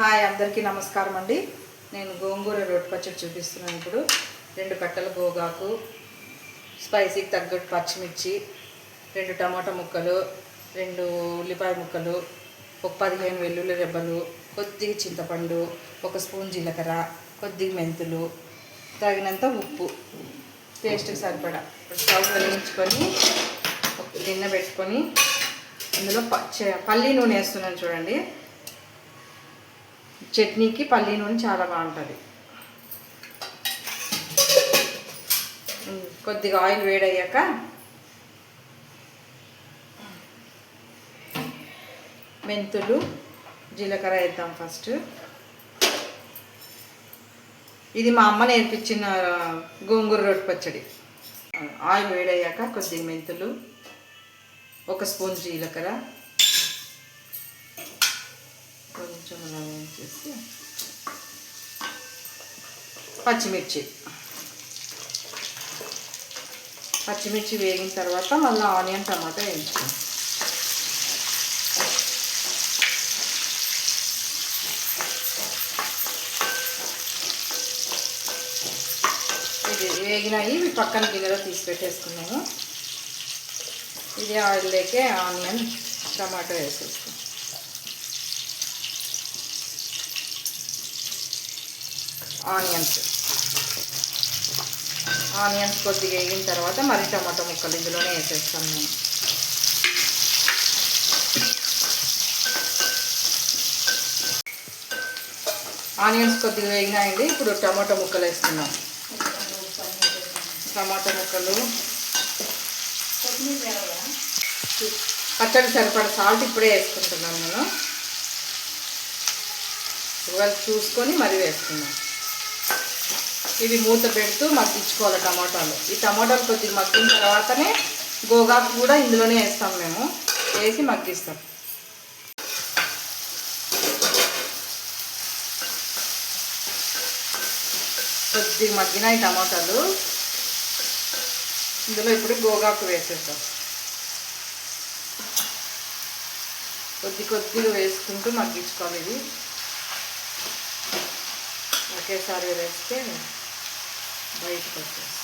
Hi అందరికీ నమస్కారం అండి. నేను గోంగూర రోటి పచ్చడి చూపిస్తున్నాను ఇప్పుడు. రెండు కట్టల గోగాకు స్పైసీకి తగ్గట్టు పచ్చిమిర్చి రెండు టమాటా ముక్కలు రెండు ఉల్లిపాయ ముక్కలు ఒక పదిహేను వెల్లుల్లి రెబ్బలు కొద్దిగా చింతపండు ఒక స్పూన్ జీలకర్ర కొద్దిగా మెంతులు తగినంత ఉప్పు. టేస్ట్కి సరిపడా. స్టవ్ వెలిగించుకొని ఒక గిన్నె పెట్టుకొని అందులో పచ్చ పల్లి నూనె వేస్తున్నాను చూడండి. చట్నీకి పల్లీ నూనె చాలా బాగుంటుంది. కొద్దిగా ఆయిల్ వేడయ్యాక మెంతులు జీలకర్ర వేద్దాం ఫస్ట్. ఇది మా అమ్మ నేర్పించిన గోంగూర రొట్టె పచ్చడి. ఆయిల్ వేడయ్యాక కొద్దిగా మెంతులు ఒక స్పూన్ జీలకర్ర కొంచెం అలా వేసేసి పచ్చిమిర్చి. పచ్చిమిర్చి వేగిన తర్వాత మళ్ళీ ఆనియన్ టమాటా వేయించుకోండి ఇది వేగినాయి ఇవి పక్కన గిన్నెలో తీసి పెట్టేసుకున్నాము. ఇది ఆయిల్లోకే ఆనియన్ టమాటో వేసేస్తాం ఆనియన్స్. ఆనియన్స్ కొద్దిగా వేగిన తర్వాత మరి టమాటో ముక్కలు ఇందులోనే వేసేస్తాను నేను. ఆనియన్స్ కొద్దిగా వేగినాయండి ఇప్పుడు టమాటో ముక్కలు వేస్తున్నాం. టమాటో ముక్కలు. పచ్చడి సరిపడ సాల్ట్ ఇప్పుడే వేసుకుంటున్నాను నేను. ఇవాళ చూసుకొని మరి వేసుకున్నాం ఇది మూత పెడుతూ మగ్గించుకోవాలి టమాటాలు. ఈ టమాటాలు కొద్దిగా మగ్గిన తర్వాతనే గోగాకు కూడా ఇందులోనే వేస్తాం మేము. వేసి మగ్గిస్తాం. కొద్దిగా మగ్గినాయి టమాటాలు. ఇందులో ఇప్పుడు గోగాకు వేసేద్దాం. కొద్ది కొద్దిగా వేసుకుంటూ మగ్గించుకోవాలి ఇది. ఒకేసారి వేస్తే బయటకు వచ్చేసి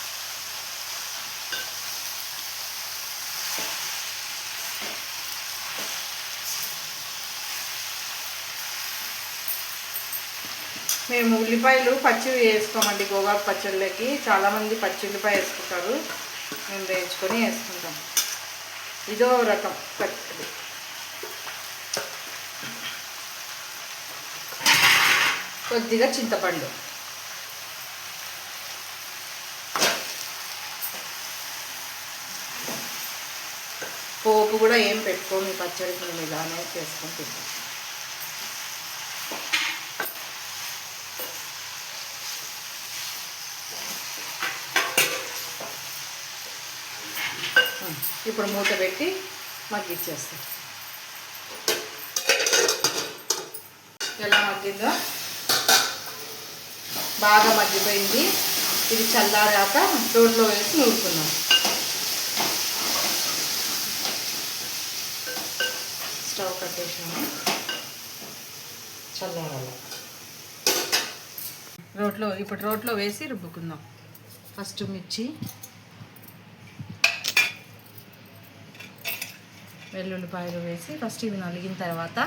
మేము ఉల్లిపాయలు పచ్చివి వేసుకోమండి గోగాకు పచ్చళ్ళకి. చాలామంది పచ్చి ఉల్లిపాయ వేసుకుంటారు. మేము వేయించుకొని వేసుకుంటాం. ఇదో రకం పచ్చడి. కొద్దిగా చింతపండు. పోపు కూడా ఏం పెట్టుకోము ఈ పచ్చడికి మేము ఇలానే చేసుకొని తింటాం. ఇప్పుడు మూత పెట్టి మగ్గిచ్చేస్తాం ఎలా మగ్గిందో? బాగా మగ్గిపోయింది. ఇది చల్లారాక రోడ్లో వేసి నూరుకున్నాం. స్టవ్ చల్లారాలి. రోట్లో ఇప్పుడు రోట్లో వేసి రుబ్బుకుందాం. ఫస్ట్ మిర్చి వెల్లుల్లిపాయలు వేసి ఫస్ట్ ఇవి నలిగిన తర్వాత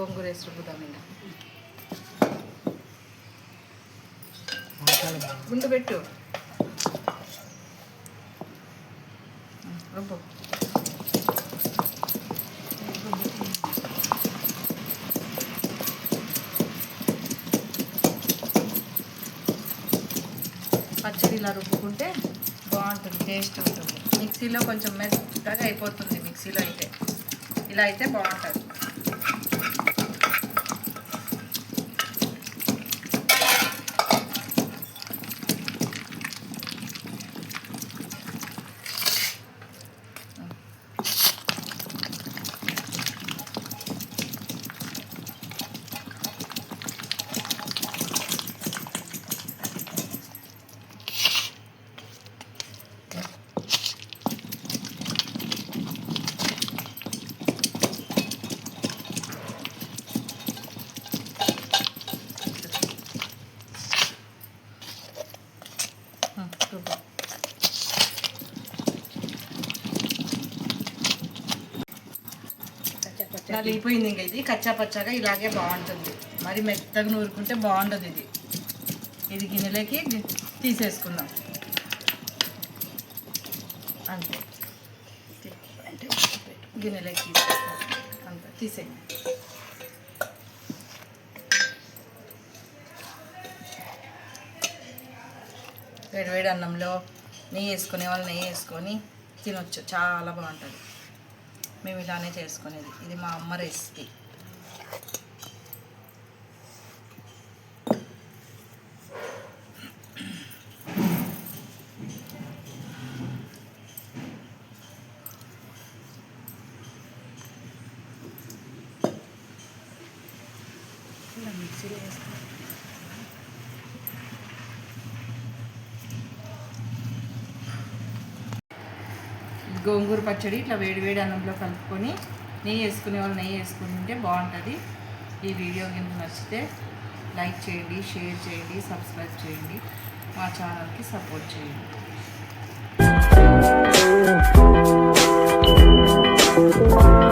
గోంగూర వేసి రుబ్బుదాం ఇంకా గుండు పెట్టు. రుబ్బు పచ్చడి ఇలా రుబ్బుకుంటే బాగుంటుంది టేస్ట్ ఉంటుంది. మిక్సీలో కొంచెం మెత్తగా అయిపోతుంది మిక్సీలో అయితే. ఇలా అయితే బాగుంటుంది. నలిగిపోయింది ఇంకా ఇది. కచ్చా పచ్చాగా ఇలాగే బాగుంటుంది. మరి మెత్తగా నూరుకుంటే బాగుండదు ఇది. ఇది గిన్నెలోకి తీసేసుకుందాం. అంతే. అంటే గిన్నెలోకి తీసేస్తాం అంతే తీసేయండి. వేడివేడి అన్నంలో నెయ్యి వేసుకునే వాళ్ళు నెయ్యి వేసుకొని తినొచ్చు. చాలా బాగుంటుంది. మేము ఇలానే చేసుకునేది. ఇది మా అమ్మ రెసిపీ ఇలా మిక్సీలో వేస్తాం గోంగూర పచ్చడి ఇట్లా వేడి వేడి అన్నంలో కలుపుకొని నెయ్యి వేసుకునే వాళ్ళు నెయ్యి వేసుకుంటే బాగుంటుంది. ఈ వీడియో కింద నచ్చితే లైక్ చేయండి షేర్ చేయండి సబ్స్క్రైబ్ చేయండి. మా ఛానల్కి సపోర్ట్ చేయండి. Thank